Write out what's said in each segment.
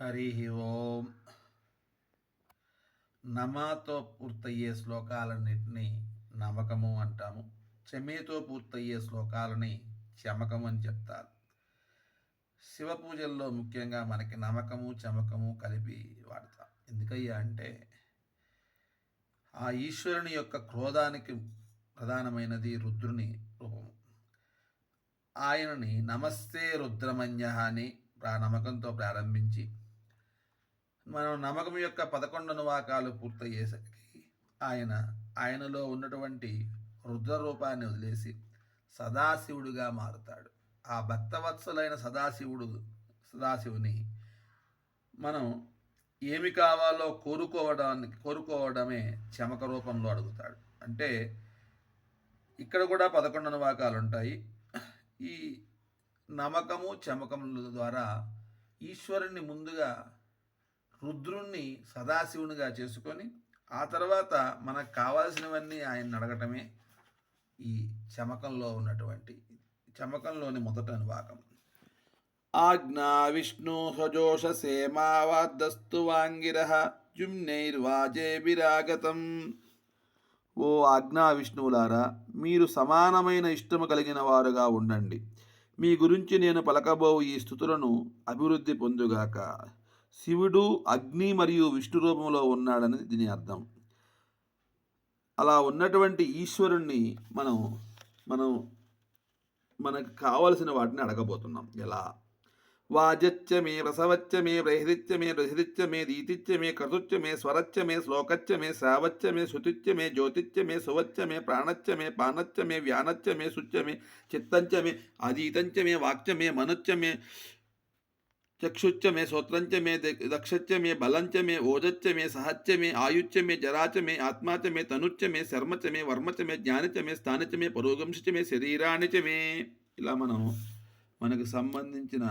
హరి ఓం. నమాతో పూర్తయ్యే శ్లోకాలన్నింటినీ నమకము అంటాము. చమేతో పూర్తయ్యే శ్లోకాలని చమకము అని చెప్తారు. శివ పూజల్లో ముఖ్యంగా మనకి నమకము చమకము కలిపి వాడతాం. ఎందుకయ్యా అంటే ఆ ఈశ్వరుని యొక్క క్రోధానికి ప్రధానమైనది రుద్రుని రూపము. ఆయనని నమస్తే రుద్రమన్య అని నమ్మకంతో ప్రారంభించి మనం నమ్మకం యొక్క పదకొండు అనువాకాలు పూర్తయ్యేసరికి ఆయన ఆయనలో ఉన్నటువంటి రుద్ర రూపాన్ని వదిలేసి సదాశివుడుగా మారుతాడు. ఆ భక్తవత్సలైన సదాశివుడు సదాశివుని మనం ఏమి కావాలో కోరుకోవడానికి కోరుకోవడమే చమక రూపంలో అడుగుతాడు. అంటే ఇక్కడ కూడా పదకొండు అనువాకాలు ఉంటాయి ఈ నమ్మకము చమకముల ద్వారా ఈశ్వరుణ్ణి ముందుగా రుద్రుణ్ణి సదాశివునిగా చేసుకొని ఆ తర్వాత మనకు కావాల్సినవన్నీ ఆయన అడగటమే ఈ చమకంలో ఉన్నటువంటి చమకంలోని మొదట అనువాకం ఆజ్ఞా విష్ణు సజోష సేమావాద్దస్తు వాంగిర జుమ్నైర్వాజే విరాగతం. ఓ ఆజ్ఞా విష్ణువులారా మీరు సమానమైన ఇష్టము కలిగిన వారుగా ఉండండి. మీ గురించి నేను పలకబోవు ఈ స్థుతులను అభివృద్ధి పొందుగాక. శివుడు అగ్ని మరియు విష్ణు రూపంలో ఉన్నాడని దీని అర్థం. అలా ఉన్నటువంటి ఈశ్వరుణ్ణి మనం మనం మనకు కావలసిన వాటిని అడగబోతున్నాం. ఎలా? వాజచ్చమే రసవచ్చమే రహదిత్యమే రసదిత్యమే దీతిత్యమే కర్తుత్యమే స్వరత్యమే శ్లోకత్యమే శావత్యమే శుతిత్యమే జ్యోతిత్యమే సువత్యమే ప్రాణత్యమే పానత్యమే వ్యానత్యమే శుచ్యమే చిత్తంచమే అధీతంచమే వాక్యమే మనుత్యమే జ్యోతిచ్చ మే సువచ్చ మే ప్రాణచ్చ మే పానచ్చ మే వ్యానచ్చ మే శుచ్చ మే చిత్తంచ మే అధీతంచ మే చక్షుచ్చ మే శ్రోత్రంచ మే దక్షచ్చ మే బలంచ మే ఓజచ్చ మే సహచ్చ మే ఆయుచ్చ మే జరాచ మే ఆత్మాచ మే తనుచ్చ మే శర్మచ మే వర్మచ మే జ్ఞానిచ మే స్థానిచ మే పురోగంశిచ మే శరీరానిచ మే ఇలా మనం మనకు సంబంధించిన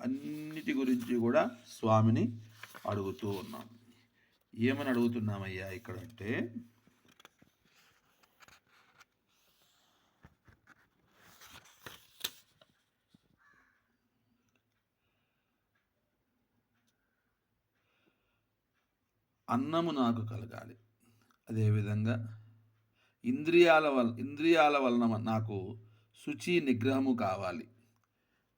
అన్నిటి గురించి కూడా స్వామిని అడుగుతూ ఉన్నాం. ఏమని అడుగుతున్నామయ్యా ఇక్కడ అంటే అన్నము నాకు కలగాలి. అదేవిధంగా ఇంద్రియాల వల్ ఇంద్రియాల వలన నాకు శుచి నిగ్రహము కావాలి.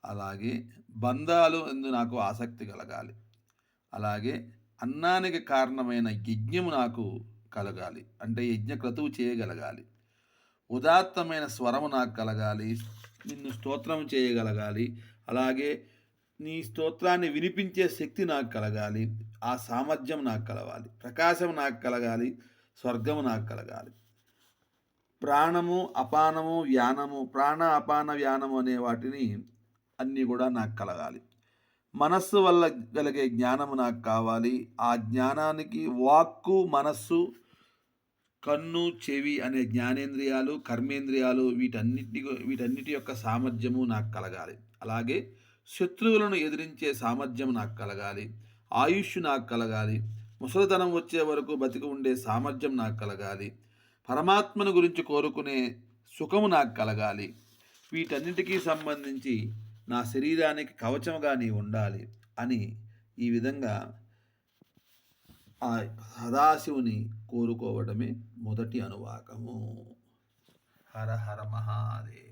అలాగే బంధాలు ఎందు నాకు ఆసక్తి కలగాలి. అలాగే అన్నానికి కారణమైన యజ్ఞము నాకు కలగాలి. అంటే యజ్ఞ క్రతువు చేయగలగాలి. ఉదాత్తమైన స్వరము నాకు కలగాలి. నిన్ను స్తోత్రం చేయగలగాలి. అలాగే నీ స్తోత్రాన్ని వినిపించే శక్తి నాకు కలగాలి. ఆ సామర్థ్యం నాకు కలగాలి. ప్రకాశం నాకు కలగాలి. స్వర్గము నాకు కలగాలి. ప్రాణము అపానము వ్యానము ప్రాణ అపాన వ్యానము అనే వాటిని అన్నీ కూడా నాకు కలగాలి. మనస్సు వల్ల కలిగే జ్ఞానము నాకు కావాలి. ఆ జ్ఞానానికి వాక్కు మనస్సు కన్ను చెవి అనే జ్ఞానేంద్రియాలు కర్మేంద్రియాలు వీటన్నిటి వీటన్నిటి యొక్క సామర్థ్యము నాకు కలగాలి. అలాగే శత్రువులను ఎదిరించే సామర్థ్యం నాకు కలగాలి. ఆయుష్ నాకు కలగాలి. ముసలితనం వచ్చే వరకు బతికి ఉండే సామర్థ్యం నాకు కలగాలి. పరమాత్మను గురించి కోరుకునే సుఖము నాకు కలగాలి. వీటన్నిటికీ సంబంధించి నా శరీరానికి కవచముగా నీ ఉండాలి అని ఈ విధంగా ఆ సదాశివుని కోరుకోవడమే మొదటి అనువాకము. హర హర మహాదేవ్.